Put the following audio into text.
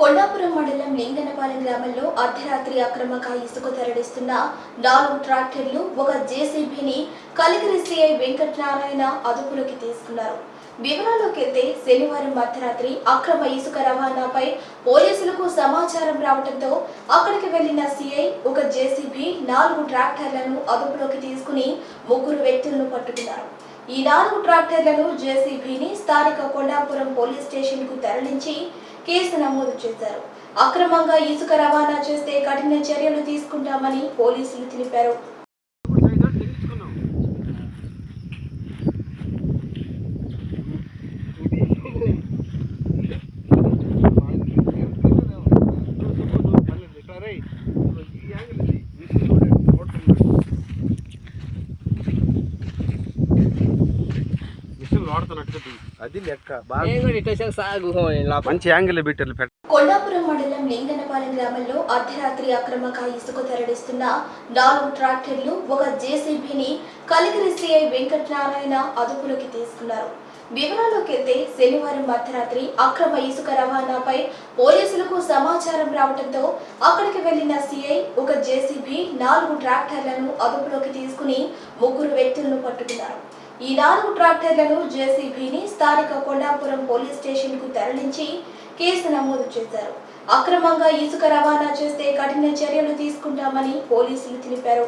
కొండాపురం మండలం లింగనపాలెం గ్రామంలో అర్ధరాత్రి అక్రమంగా ఇసుక తరలిస్తున్న నాలుగు ట్రాక్టర్లు ఒక జేసీబీని కలిగిరి సిఐ వెంకటనారాయణ అదుపులోకి తీసుకున్నారు. వివరాల్లోకి వెళ్తే శనివారం అర్ధరాత్రి అక్రమ ఇసుక రవాణాపై పోలీసులకు సమాచారం రావడంతో అక్కడికి వెళ్ళిన సిఐ ఒక జేసీబీ నాలుగు ట్రాక్టర్లను అదుపులోకి తీసుకుని ముగ్గురు వ్యక్తులను పట్టుకున్నారు. ఈ నాలుగు ట్రాక్టర్లను జేసీబీని స్థానిక కొండాపురం పోలీస్ స్టేషన్కు తరలించి కేసు నమోదు చేశారు. అక్రమంగా ఇసుక రవాణా చేస్తే కఠిన చర్యలు తీసుకుంటామని పోలీసులు తెలిపారు. అది లెక్క. మంచి యాంగిల్ పెట్టారు పెట్ట కొండాపురం మండలం లింగనపాలెం గ్రామంలో అర్ధరాత్రి అక్రమంగా ఇసుక తరలిస్తున్న నాలుగు ట్రాక్టర్లు ఒక జేసీబీని కలిగిరి సిఐ వెంకటనారాయణ అదుపులోకి తీసుకున్నారు. వివరాల్లోకి వెళ్తే శనివారం అర్ధరాత్రి అక్రమ ఇసుక రవాణాపై పోలీసులకు సమాచారం రావడంతో అక్కడికి వెళ్ళిన సిఐ ఒక జేసీబీ నాలుగు ట్రాక్టర్లను అదుపులోకి తీసుకుని ముగ్గురు వ్యక్తులను పట్టుకున్నారు. ఈ నాలుగు ట్రాక్టర్లను జేసీబీని స్థానిక కొండాపురం పోలీస్ స్టేషన్కు తరలించి కేసు నమోదు చేశారు. అక్రమంగా ఇసుక రవాణా చేస్తే కఠిన చర్యలు తీసుకుంటామని పోలీసులు తెలిపారు.